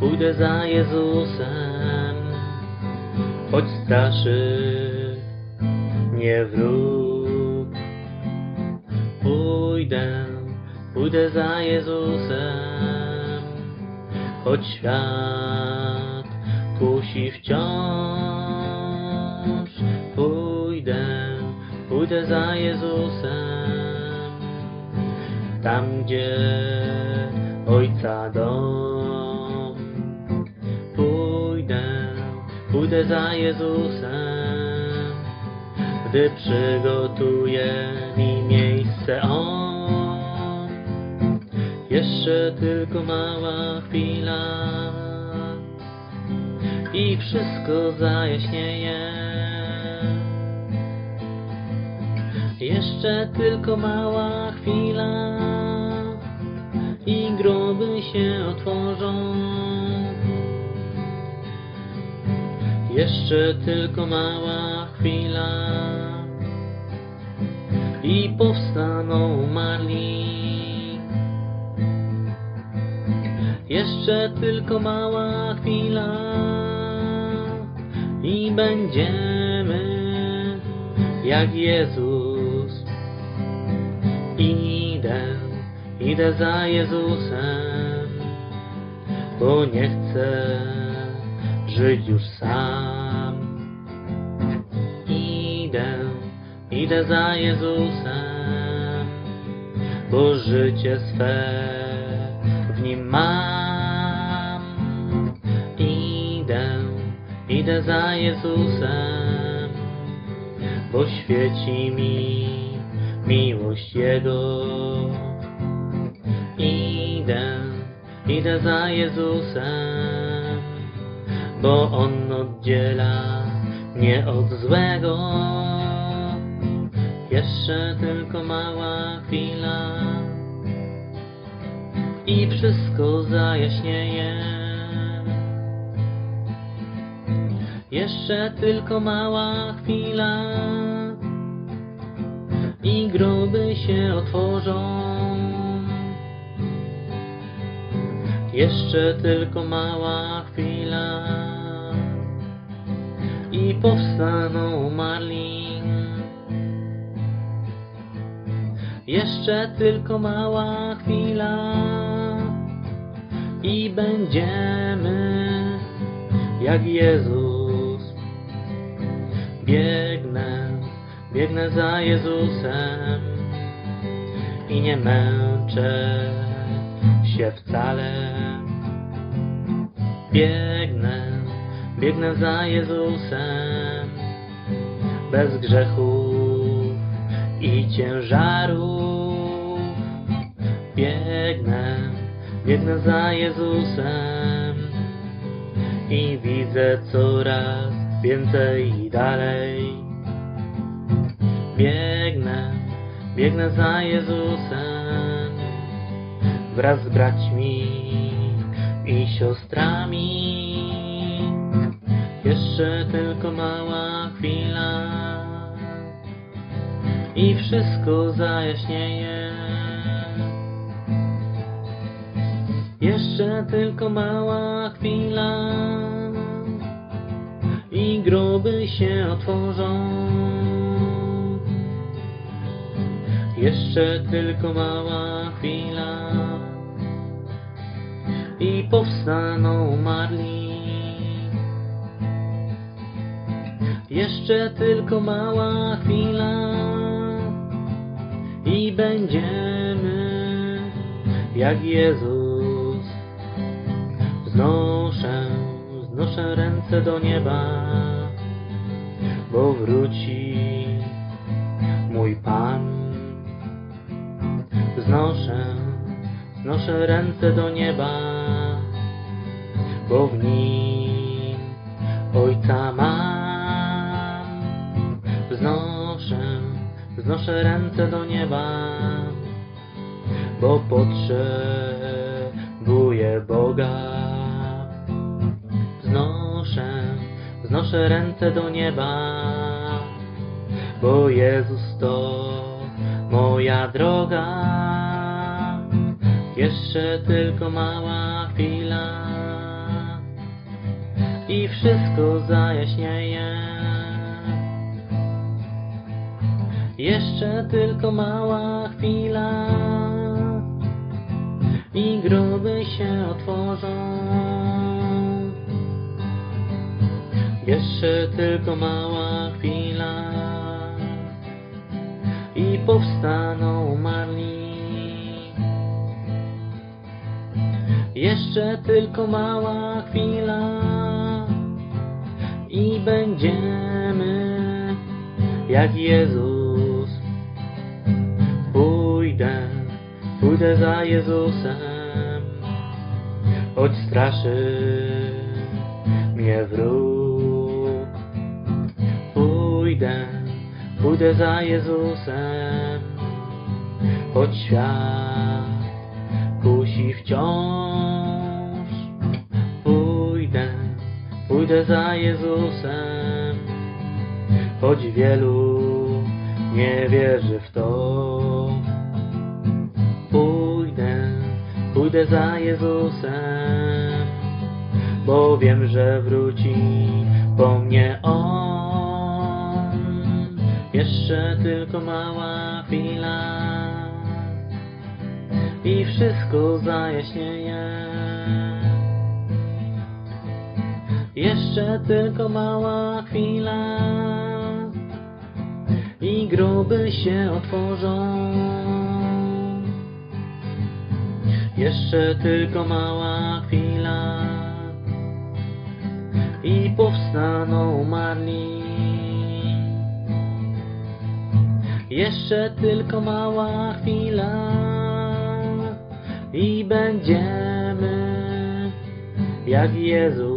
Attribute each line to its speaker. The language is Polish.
Speaker 1: pójdę za Jezusem, choć straszy mnie wróg. Pójdę, pójdę za Jezusem, choć świat kusi wciąż. Pójdę, pójdę za Jezusem, tam gdzie Ojca dom. Za Jezusem, gdy przygotuje mi miejsce On. Jeszcze tylko mała chwila i wszystko zajaśnieje. Jeszcze tylko mała chwila i groby się otworzą. Jeszcze tylko mała chwila i powstaną umarli. Jeszcze tylko mała chwila i będziemy jak Jezus. Idę, idę za Jezusem, bo nie chcę żyć już sam. Idę, idę za Jezusem, bo życie swe w nim mam. Idę, idę za Jezusem, bo świeci mi miłość Jego. Idę, idę za Jezusem, bo On oddziela mnie od złego. Jeszcze tylko mała chwila i wszystko zajaśnieje. Jeszcze tylko mała chwila i groby się otworzą. Jeszcze tylko mała chwila i powstaną umarli. Jeszcze tylko mała chwila i będziemy jak Jezus. Biegnę, biegnę za Jezusem i nie męczę się wcale. Biegnę, biegnę za Jezusem bez grzechów i ciężarów. Biegnę, biegnę za Jezusem i widzę coraz więcej i dalej. Biegnę, biegnę za Jezusem wraz z braćmi i siostrami. Jeszcze tylko mała chwila i wszystko zajaśnieje. Jeszcze tylko mała chwila i groby się otworzą. Jeszcze tylko mała chwila i powstaną umarli. Jeszcze tylko mała chwila i będziemy jak Jezus. Wznoszę, wznoszę ręce do nieba, bo wróci mój Pan. Wznoszę, wznoszę ręce do nieba, bo w nim Ojca mam. Wznoszę, wznoszę ręce do nieba, bo potrzebuję Boga. Wznoszę, wznoszę ręce do nieba, bo Jezus to moja droga. Jeszcze tylko mała chwila i wszystko zajaśnieje. Jeszcze tylko mała chwila i groby się otworzą. Jeszcze tylko mała chwila i powstaną umarli. Jeszcze tylko mała chwila i będziemy jak Jezus. Pójdę, pójdę za Jezusem, choć straszy mnie wróg. Pójdę, pójdę za Jezusem, choć świat kusi wciąż. Pójdę, pójdę za Jezusem, choć wielu nie wierzy w to. Pójdę za Jezusem, bo wiem, że wróci po mnie On. Jeszcze tylko mała chwila i wszystko zajaśnieje. Jeszcze tylko mała chwila i groby się otworzą. Jeszcze tylko mała chwila i powstaną umarli. Jeszcze tylko mała chwila i będziemy jak Jezus.